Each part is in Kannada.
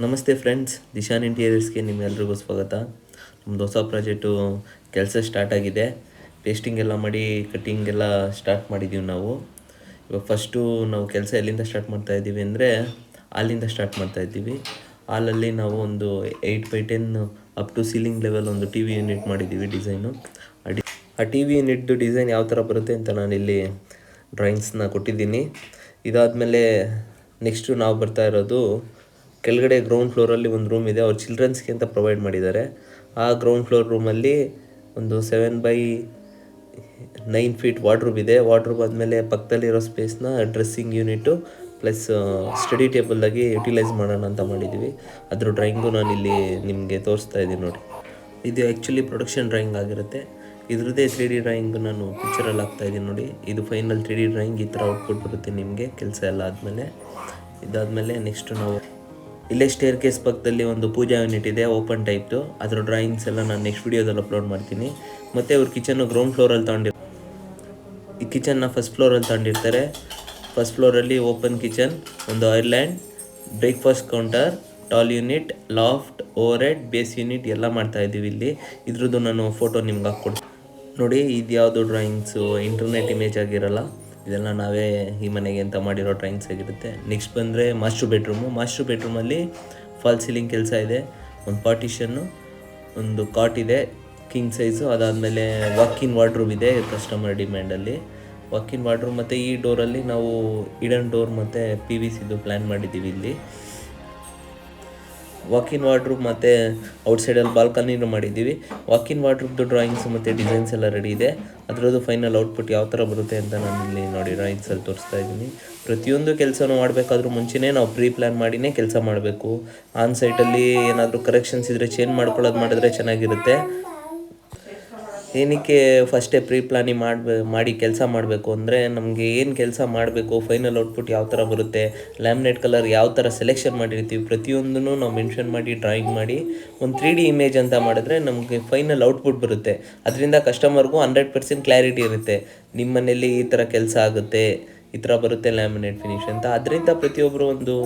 ನಮಸ್ತೆ ಫ್ರೆಂಡ್ಸ್, ದಿಶಾನ್ ಇಂಟೀರಿಯರ್ಸ್ಗೆ ನಿಮ್ಮೆಲ್ರಿಗೂ ಸ್ವಾಗತ. ನಮ್ಮದು ಹೊಸ ಪ್ರಾಜೆಕ್ಟು ಕೆಲಸ ಸ್ಟಾರ್ಟ್ ಆಗಿದೆ. ಪೇಸ್ಟಿಂಗ್ ಎಲ್ಲ ಮಾಡಿ ಕಟ್ಟಿಂಗ್ ಎಲ್ಲ ಸ್ಟಾರ್ಟ್ ಮಾಡಿದ್ದೀವಿ ನಾವು. ಇವಾಗ ಫಸ್ಟು ನಾವು ಕೆಲಸ ಎಲ್ಲಿಂದ ಸ್ಟಾರ್ಟ್ ಮಾಡ್ತಾ ಇದ್ದೀವಿ ಅಂದರೆ, ಹಾಲಿಂದ ಸ್ಟಾರ್ಟ್ ಮಾಡ್ತಾ ಇದ್ದೀವಿ. ಹಾಲಲ್ಲಿ ನಾವು ಒಂದು eight by ten up to ceiling level ಒಂದು ಟಿ ವಿ ಯೂನಿಟ್ ಮಾಡಿದ್ದೀವಿ ಡಿಸೈನು. ಆ ಟಿ ವಿ ಯೂನಿಟ್ದು ಡಿಸೈನ್ ಯಾವ ಥರ ಬರುತ್ತೆ ಅಂತ ನಾನಿಲ್ಲಿ ಡ್ರಾಯಿಂಗ್ಸ್ನ ಕೊಟ್ಟಿದ್ದೀನಿ. ಇದಾದಮೇಲೆ ನೆಕ್ಸ್ಟು ನಾವು ಬರ್ತಾ ಇರೋದು ಕೆಳಗಡೆ ಗ್ರೌಂಡ್ ಫ್ಲೋರಲ್ಲಿ ಒಂದು ರೂಮ್ ಇದೆ. ಅವ್ರು ಚಿಲ್ಡ್ರನ್ಸ್ಗೆ ಅಂತ ಪ್ರೊವೈಡ್ ಮಾಡಿದ್ದಾರೆ. ಆ ಗ್ರೌಂಡ್ ಫ್ಲೋರ್ ರೂಮಲ್ಲಿ ಒಂದು seven by nine feet wardrobe ಇದೆ. ವಾರ್ಡ್ರೂಬ್ ಆದಮೇಲೆ ಪಕ್ಕದಲ್ಲಿರೋ ಸ್ಪೇಸ್ನ ಡ್ರೆಸ್ಸಿಂಗ್ ಯೂನಿಟು ಪ್ಲಸ್ ಸ್ಟಡಿ ಟೇಬಲ್ಲಾಗಿ ಯುಟಿಲೈಸ್ ಮಾಡೋಣ ಅಂತ ಮಾಡಿದ್ದೀವಿ ಅದ್ರ ಡ್ರಾಯಿಂಗು ಇಲ್ಲಿ ನಿಮಗೆ ತೋರಿಸ್ತಾ ಇದ್ದೀನಿ ನೋಡಿ. ಇದು ಆ್ಯಕ್ಚುಲಿ ಪ್ರೊಡಕ್ಷನ್ ಡ್ರಾಯಿಂಗ್ ಆಗಿರುತ್ತೆ. ಇದ್ರದ್ದೇ ತ್ರೀ ಡಿ ಡ್ರಾಯಿಂಗ್ ನಾನು ಪಿಕ್ಚರಲ್ಲಿ ಹಾಕ್ತಾ ಇದ್ದೀನಿ ನೋಡಿ. ಇದು ಫೈನಲ್ ತ್ರೀ ಡಿ ಡ್ರಾಯಿಂಗ್ ಈ ಥರ ಔಟ್ಪುಟ್ ಬರುತ್ತೆ ನಿಮಗೆ. ಕೆಲಸ ಎಲ್ಲ ಆದಮೇಲೆ. ಇದಾದಮೇಲೆ ನೆಕ್ಸ್ಟ್ ನಾವು ಇಲ್ಲೇ ಸ್ಟೇರ್ ಕೇಸ್ ಪಕ್ಕದಲ್ಲಿ ಒಂದು ಪೂಜಾ ಯೂನಿಟ್ ಇದೆ ಓಪನ್ ಟೈಪ್ದು ಅದರ ಡ್ರಾಯಿಂಗ್ಸ್ ಎಲ್ಲ ನಾನು ನೆಕ್ಸ್ಟ್ ವೀಡಿಯೋದಲ್ಲಿ ಅಪ್ಲೋಡ್ ಮಾಡ್ತೀನಿ. ಮತ್ತು ಅವ್ರ ಕಿಚನ್ನು ಗ್ರೌಂಡ್ ಫ್ಲೋರಲ್ಲಿ ತಗೊಂಡಿರ್ ಈ ಕಿಚನ್ನ ಫಸ್ಟ್ ಫ್ಲೋರಲ್ಲಿ ತಗೊಂಡಿರ್ತಾರೆ. ಫಸ್ಟ್ ಫ್ಲೋರಲ್ಲಿ ಓಪನ್ ಕಿಚನ್ ಒಂದು island breakfast counter tall unit loft overhead base unit ಎಲ್ಲ ಮಾಡ್ತಾ ಇದ್ದೀವಿ ಇಲ್ಲಿ. ಇದ್ರದ್ದು ನಾನು ಫೋಟೋ ನಿಮ್ಗೆ ಹಾಕ್ಕೊಡ್ತೀನಿ. ನೋಡಿ ಇದು ಯಾವುದು ಡ್ರಾಯಿಂಗ್ಸು ಇಂಟರ್ನೆಟ್ ಇಮೇಜ್ ಆಗಿರಲ್ಲ. ಇದೆಲ್ಲ ನಾವೇ ಈ ಮನೆಗೆ ಅಂತ ಮಾಡಿರೋ ಡ್ರಾಯಿಂಗ್ಸ್ ಆಗಿರುತ್ತೆ. ನೆಕ್ಸ್ಟ್ ಬಂದರೆ ಮಾಸ್ಟರ್ ಬೆಡ್ರೂಮು ಮಾಸ್ಟರ್ ಬೆಡ್ರೂಮಲ್ಲಿ ಫಾಲ್ ಸೀಲಿಂಗ್ ಕೆಲಸ ಇದೆ. ಒಂದು ಪಾರ್ಟಿಷನ್ನು ಒಂದು ಕಾಟ್ ಇದೆ ಕಿಂಗ್ ಸೈಜು ಅದಾದಮೇಲೆ ವಾಕಿನ್ ವಾಡ್ರೂಮ್ ಇದೆ ಕಸ್ಟಮರ್ ಡಿಮ್ಯಾಂಡಲ್ಲಿ ವಾಕಿನ್ ವಾಡ್ರೂಮ್ ಮತ್ತು ಈ ಡೋರಲ್ಲಿ ನಾವು ಇಡನ್ ಡೋರ್ ಮತ್ತು ಪಿ ವಿ ಸಿದು ಪ್ಲ್ಯಾನ್ ಮಾಡಿದ್ದೀವಿ ಇಲ್ಲಿ. ವಾಕಿನ್ ವಾರ್ಡ್ರೂಪ್ ಮತ್ತು ಔಟ್ಸೈಡಲ್ಲಿ ಬಾಲ್ಕನಿನೂ ಮಾಡಿದ್ದೀವಿ. ವಾಕಿನ್ ವಾರ್ಡ್ರೂಪ್ದು ಡ್ರಾಯಿಂಗ್ಸ್ ಮತ್ತು ಡಿಸೈನ್ಸ್ ಎಲ್ಲ ರೆಡಿ ಇದೆ. ಅದರದ್ದು ಫೈನಲ್ ಔಟ್ಪುಟ್ ಯಾವ ಥರ ಬರುತ್ತೆ ಅಂತ ನಾನು ಇಲ್ಲಿ ನೋಡಿ ಡ್ರಾಯಿಂಗ್ಸಲ್ಲಿ ತೋರಿಸ್ತಾ ಇದ್ದೀನಿ. ಪ್ರತಿಯೊಂದು ಕೆಲಸನೂ ಮಾಡಬೇಕಾದ್ರೂ ಮುಂಚೆನೇ ನಾವು ಪ್ರೀ ಪ್ಲ್ಯಾನ್ ಮಾಡಿನೇ ಕೆಲಸ ಮಾಡಬೇಕು. ಆನ್ ಸೈಟಲ್ಲಿ ಏನಾದರೂ ಕರೆಕ್ಷನ್ಸ್ ಇದ್ದರೆ ಚೇಂಜ್ ಮಾಡ್ಕೊಳ್ಳೋದು ಮಾಡಿದ್ರೆ ಚೆನ್ನಾಗಿರುತ್ತೆ. ಏನಕ್ಕೆ ಫಸ್ಟೇ ಪ್ರೀ ಪ್ಲಾನಿಂಗ್ ಮಾಡ್ಬೇ, ಮಾಡಿ ಕೆಲಸ ಮಾಡಬೇಕು ಅಂದರೆ ನಮಗೆ ಏನು ಕೆಲಸ ಮಾಡಬೇಕು ಫೈನಲ್ ಔಟ್ಪುಟ್ ಯಾವ ಥರ ಬರುತ್ತೆ ಲ್ಯಾಮಿನೇಟ್ ಕಲರ್ ಯಾವ ಥರ ಸೆಲೆಕ್ಷನ್ ಮಾಡಿರ್ತೀವಿ ಪ್ರತಿಯೊಂದನ್ನು ನಾವು ಮೆನ್ಷನ್ ಮಾಡಿ ಡ್ರಾಯಿಂಗ್ ಮಾಡಿ, ಒಂದು ತ್ರೀ ಡಿ ಇಮೇಜ್ ಅಂತ ಮಾಡಿದ್ರೆ ನಮಗೆ ಫೈನಲ್ ಔಟ್ಪುಟ್ ಬರುತ್ತೆ. ಅದರಿಂದ ಕಸ್ಟಮರ್ಗೂ ಹಂಡ್ರೆಡ್ ಪರ್ಸೆಂಟ್ ಕ್ಲಾರಿಟಿ ಇರುತ್ತೆ. ನಿಮ್ಮ ಮನೇಲಿ ಈ ಥರ ಕೆಲಸ ಆಗುತ್ತೆ, ಈ ಥರ ಬರುತ್ತೆ ಲ್ಯಾಮಿನೇಟ್ ಫಿನಿಶ್ ಅಂತ. ಅದರಿಂದ ಪ್ರತಿಯೊಬ್ಬರು ಒಂದು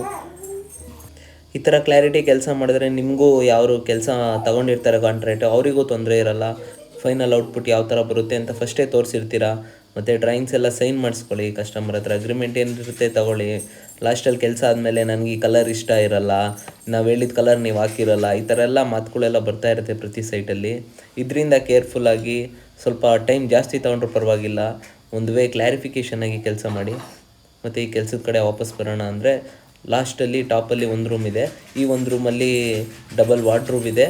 ಈ ಥರ ಕ್ಲಾರಿಟಿ ಕೆಲಸ ಮಾಡಿದ್ರೆ ನಿಮಗೂ ಯಾರು ಕೆಲಸ ತಗೊಂಡಿರ್ತಾರೆ ಕಾಂಟ್ರಾಕ್ಟ್ ಅವರಿಗೂ ತೊಂದರೆ ಇರಲ್ಲ. ಫೈನಲ್ ಔಟ್ಪುಟ್ ಯಾವ ಥರ ಬರುತ್ತೆ ಅಂತ ಫಸ್ಟೇ ತೋರಿಸಿರ್ತೀರಾ? ಮತ್ತು ಡ್ರಾಯಿಂಗ್ಸ್ ಎಲ್ಲ ಸೈನ್ ಮಾಡಿಸ್ಕೊಳ್ಳಿ ಕಸ್ಟಮರ್ ಹತ್ರ. ಅಗ್ರಿಮೆಂಟ್ ಏನಿರುತ್ತೆ ತಗೊಳ್ಳಿ. ಲಾಸ್ಟಲ್ಲಿ ಕೆಲಸ ಆದಮೇಲೆ ನನಗೆ ಈ ಕಲರ್ ಇಷ್ಟ ಇರಲ್ಲ, ನಾವು ಹೇಳಿದ ಕಲರ್ ನೀವು ಹಾಕಿರಲ್ಲ, ಈ ಥರ ಎಲ್ಲ ಮಾತುಗಳೆಲ್ಲ ಬರ್ತಾ ಇರುತ್ತೆ ಪ್ರತಿ ಸೈಟಲ್ಲಿ ಇದರಿಂದ ಕೇರ್ಫುಲ್ಲಾಗಿ ಸ್ವಲ್ಪ ಟೈಮ್ ಜಾಸ್ತಿ ತೊಗೊಂಡ್ರೂ ಪರವಾಗಿಲ್ಲ. ಒಂದು ವೇ ಆಗಿ ಕೆಲಸ ಮಾಡಿ. ಮತ್ತು ಈ ಕೆಲಸದ ಕಡೆ ವಾಪಸ್ ಬರೋಣ ಅಂದರೆ ಲಾಸ್ಟಲ್ಲಿ ಟಾಪಲ್ಲಿ ಒಂದು ರೂಮ್ ಇದೆ. ಈ ಒಂದು ರೂಮಲ್ಲಿ ಡಬಲ್ ವಾಟ್ರೂಮ್ ಇದೆ.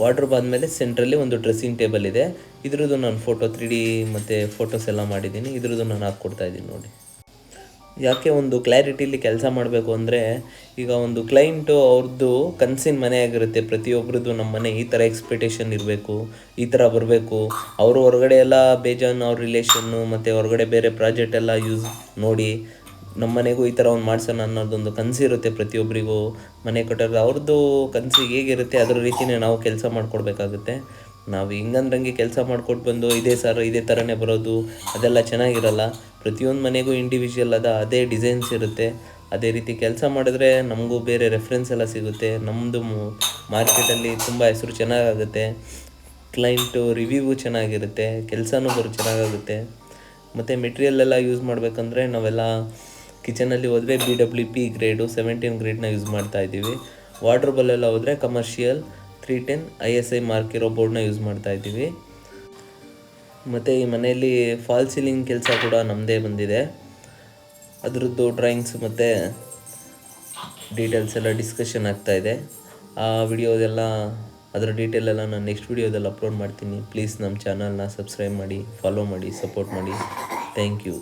ವಾರ್ಡ್ರೂಮ್ ಆದಮೇಲೆ ಸೆಂಟ್ರಲ್ಲಿ ಒಂದು ಡ್ರೆಸ್ಸಿಂಗ್ ಟೇಬಲ್ ಇದೆ. ಇದ್ರದ್ದು ನಾನು ಫೋಟೋ ತ್ರೀ ಡಿ ಮತ್ತು ಫೋಟೋಸ್ ಎಲ್ಲ ಮಾಡಿದ್ದೀನಿ. ಇದ್ರದ್ದು ನಾನು ಹಾಕ್ಕೊಡ್ತಾ ಇದ್ದೀನಿ ನೋಡಿ. ಯಾಕೆ ಒಂದು ಕ್ಲಾರಿಟಿಲಿ ಕೆಲಸ ಮಾಡಬೇಕು ಅಂದರೆ, ಈಗ ಒಂದು ಕ್ಲೈಂಟು ಅವ್ರದ್ದು ಕನಸಿನ ಮನೆ ಆಗಿರುತ್ತೆ. ಪ್ರತಿಯೊಬ್ಬರದ್ದು ನಮ್ಮ ಮನೆ ಈ ಥರ ಎಕ್ಸ್ಪೆಕ್ಟೇಷನ್ ಇರಬೇಕು, ಈ ಥರ ಬರಬೇಕು. ಅವರು ಹೊರಗಡೆ ಎಲ್ಲ ಬೇಜಾನ್ ಅವ್ರ ರಿಲೇಷನ್ನು ಮತ್ತು ಹೊರಗಡೆ ಬೇರೆ ಪ್ರಾಜೆಕ್ಟ್ ಎಲ್ಲ ಯೂಸ್ ನೋಡಿ ನಮ್ಮ ಮನೆಗೂ ಈ ಥರ ಒಂದು ಮಾಡ್ಸೋಣ ಅನ್ನೋದೊಂದು ಕನಸಿರುತ್ತೆ ಪ್ರತಿಯೊಬ್ಬರಿಗೂ. ಮನೆ ಕಟ್ಟೋದು ಅವ್ರದ್ದು ಕನಸು ಹೇಗಿರುತ್ತೆ, ಅದರ ರೀತಿಯೇ ನಾವು ಕೆಲಸ ಮಾಡಿಕೊಡ್ಬೇಕಾಗುತ್ತೆ. ನಾವು ಹಿಂಗಂದ್ರಂಗೆ ಕೆಲಸ ಮಾಡ್ಕೊಟ್ಟು ಬಂದು, ಇದೇ ಸರ್, ಇದೇ ಥರನೇ ಬರೋದು, ಅದೆಲ್ಲ ಚೆನ್ನಾಗಿರಲ್ಲ. ಪ್ರತಿಯೊಂದು ಮನೆಗೂ ಇಂಡಿವಿಜುವಲ್ ಅದ ಅದೇ ಡಿಸೈನ್ಸ್ ಇರುತ್ತೆ. ಅದೇ ರೀತಿ ಕೆಲಸ ಮಾಡಿದ್ರೆ ನಮಗೂ ಬೇರೆ ರೆಫರೆನ್ಸ್ ಎಲ್ಲ ಸಿಗುತ್ತೆ. ನಮ್ಮದು ಮಾರ್ಕೆಟಲ್ಲಿ ತುಂಬ ಹೆಸರು ಚೆನ್ನಾಗಾಗುತ್ತೆ. ಕ್ಲೈಂಟು ರಿವ್ಯೂ ಚೆನ್ನಾಗಿರುತ್ತೆ. ಕೆಲಸನೂ ಬರೋ, ಚೆನ್ನಾಗಾಗುತ್ತೆ. ಮತ್ತು ಮೆಟೀರಿಯಲ್ ಎಲ್ಲ ಯೂಸ್ ಮಾಡಬೇಕಂದ್ರೆ ನಾವೆಲ್ಲ ಕಿಚನಲ್ಲಿ ಹೋದರೆ B W P grade seventeen ಗ್ರೇಡ್ನ use ಮಾಡ್ತಾ ಇದ್ದೀವಿ. ವಾರ್ಡ್ರೋಬಲ್ಲೆಲ್ಲ ಹೋದರೆ commercial three ten I S I mark ಇರೋ ಬೋರ್ಡ್ನ ಯೂಸ್ ಮಾಡ್ತಾ ಇದ್ದೀವಿ. ಮತ್ತು ಈ ಮನೆಯಲ್ಲಿ ಫಾಲ್ ಸೀಲಿಂಗ್ ಕೆಲಸ ಕೂಡ ನಮ್ಮದೇ ಬಂದಿದೆ. ಅದರದ್ದು ಡ್ರಾಯಿಂಗ್ಸ್ ಮತ್ತು ಡೀಟೇಲ್ಸ್ ಎಲ್ಲ ಡಿಸ್ಕಷನ್ ಆಗ್ತಾ ಇದೆ. ಆ ವಿಡಿಯೋದೆಲ್ಲ, ಅದರ ಡೀಟೇಲ್ ಎಲ್ಲ ನಾನು ನೆಕ್ಸ್ಟ್ ವಿಡಿಯೋದಲ್ಲಿ ಅಪ್ಲೋಡ್ ಮಾಡ್ತೀನಿ. ಪ್ಲೀಸ್ ನಮ್ಮ ಚಾನಲ್ನ ಸಬ್ಸ್ಕ್ರೈಬ್ ಮಾಡಿ ಫಾಲೋ ಮಾಡಿ ಸಪೋರ್ಟ್ ಮಾಡಿ. Thank you